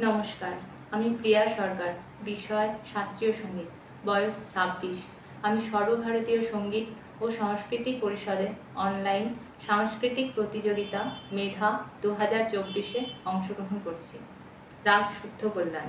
নমস্কার, আমি প্রিয়া সরকার, বিষয় শাস্ত্রীয় সংগীত, বয়স ছাব্বিশ। আমি সর্বভারতীয় সংগীত ও সংস্কৃতি পরিষদে অনলাইন সাংস্কৃতিক প্রতিযোগিতা মেধা দু হাজার চব্বিশে অংশগ্রহণ করছি। রাগ শুদ্ধ কল্যাণ।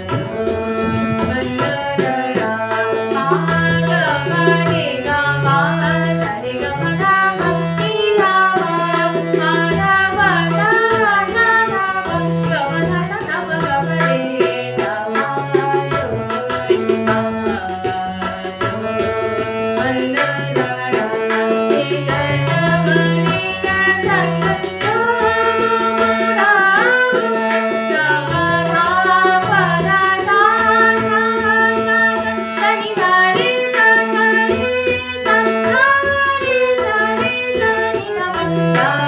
I